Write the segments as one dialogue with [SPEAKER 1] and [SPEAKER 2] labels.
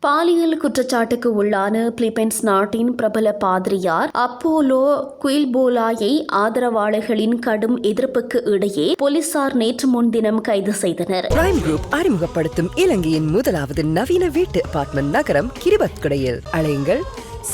[SPEAKER 1] பாலியல் குற்றச்சாட்டுக்கு உள்ளான பிலிப்பைன்ஸ் நாட்டின் பிரபல பாதிரியார் அப்போலோ குயில்போலாயை ஆதரவாளர்களின் கடும் எதிர்ப்புக்கு இடையே போலீசார் நேற்று முன்தினம் கைது செய்தனர்.
[SPEAKER 2] பிரைம் குரூப் அறிமுகப்படுத்தும் இலங்கையின் முதலாவது நவீன வீட்டு அபார்ட்மெண்ட் நகரம் கிரிபத்குடையில். அலையுங்கள்.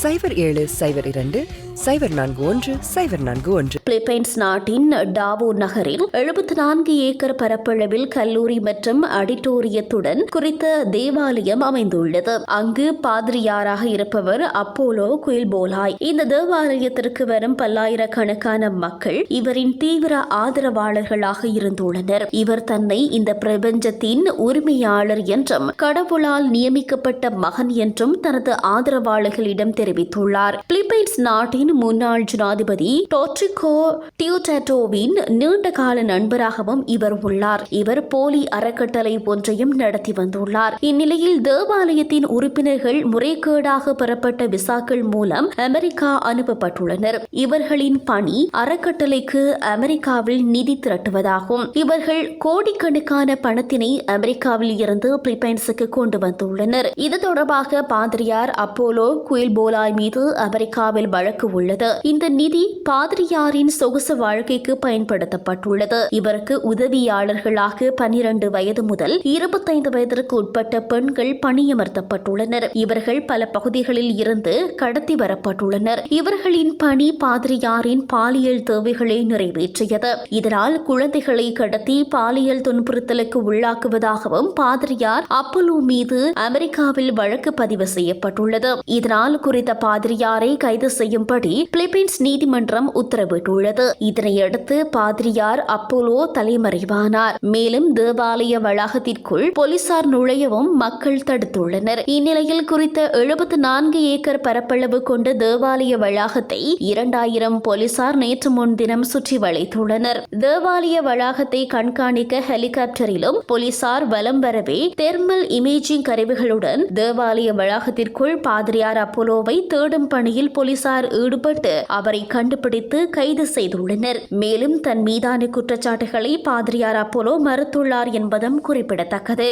[SPEAKER 2] சைபர் ஏழு சைபர் இரண்டு சைபர் நான்கு ஒன்று சைபர் நான்கு ஒன்று.
[SPEAKER 1] பிலிப்பைன்ஸ் நாட்டின் டாவோ நகரில் எழுபத்தி நான்கு ஏக்கர் பரப்பளவில் கல்லூரி மற்றும் அடிட்டோரியத்துடன் குறித்த தேவாலயம் அமைந்துள்ளது. அங்கு பாதிரியாராக இருப்பவர் அப்போலோ குயில்போலாய். இந்த தேவாலயத்திற்கு வரும் பல்லாயிரக்கணக்கான மக்கள் இவரின் தீவிர ஆதரவாளர்களாக இருந்துள்ளனர். இவர் தன்னை இந்த பிரபஞ்சத்தின் உரிமையாளர் என்றும் கடவுளால் நியமிக்கப்பட்ட மகன் என்றும் தனது ஆதரவாளர்களிடம் தெரிவித்துள்ளார். பிலிப்பைன்ஸ் நாட்டின் முன்னாள் ஜனாதிபதி டோட்ரிகோ டியூடாட்டோவின் நீண்டகால நண்பராகவும் இவர் உள்ளார். இவர் போலி அறக்கட்டளை ஒன்றையும் நடத்தி வந்துள்ளார். இந்நிலையில் தேவாலயத்தின் உறுப்பினர்கள் முறைகேடாக பெறப்பட்ட விசாக்கள் மூலம் அமெரிக்கா அனுப்பப்பட்டுள்ளனர். இவர்களின் பணி அறக்கட்டளைக்கு அமெரிக்காவில் நிதி திரட்டுவதாகும். இவர்கள் கோடிக்கணக்கான பணத்தினை அமெரிக்காவில் இருந்து பிலிப்பைன்ஸுக்கு கொண்டு வந்துள்ளனர். இது தொடர்பாக பாதிரியார் அப்போலோ குயில்போலாய் மீது அமெரிக்காவில் வழக்கு உள்ளது. இந்த நிதி பாதிரியாரின் சொகுசு வாழ்க்கைக்கு பயன்படுத்தப்பட்டுள்ளது. இவருக்கு உதவியாளர்களாக பனிரண்டு வயது முதல் இருபத்தைந்து வயதிற்கு உட்பட்ட பெண்கள் பணியமர்த்தப்பட்டுள்ளனர். இவர்கள் பல பகுதிகளில் இருந்து கடத்தி வரப்பட்டுள்ளனர். இவர்களின் பணி பாதிரியாரின் பாலியல் தேவைகளை நிறைவேற்றியது. இதனால் குழந்தைகளை கடத்தி பாலியல் துன்புறுத்தலுக்கு உள்ளாக்குவதாகவும் பாதிரியார் அப்பலோ மீது அமெரிக்காவில் வழக்கு பதிவு செய்யப்பட்டுள்ளது. இதனால் குறித்த பாதிரியாரை கைது செய்யும்படி பிலிப்பைன்ஸ் நீதிமன்றம் உத்தரவிட்டுள்ளது. இதனையடுத்து பாதிரியார் அப்போலோ தலைமறைவானார். மேலும் தேவாலய வளாகத்திற்குள் போலீசார் நுழையவும் மக்கள் தடுத்துள்ளனர். இந்நிலையில் குறித்த எழுபத்தி நான்கு ஏக்கர் பரப்பளவு கொண்ட தேவாலய வளாகத்தை இரண்டாயிரம் போலீசார் நேற்று முன்தினம் சுற்றி வளைத்துள்ளனர். தேவாலய வளாகத்தை கண்காணிக்க ஹெலிகாப்டரிலும் போலீசார் வலம் வரவே தெர்மல் இமேஜிங் கருவிகளுடன் தேவாலய வளாகத்திற்குள் பாதிரியார் அப்போலோவை தேடும் பணியில் போலீசார் ஈடுபட்டு அவரை கண்டுபிடித்து கைது செய்துள்ளனர். மேலும் தன் மீதான குற்றச்சாட்டுகளை பாதிரியார் அப்போலோ மறுத்துள்ளார் என்பதும் குறிப்பிடத்தக்கது.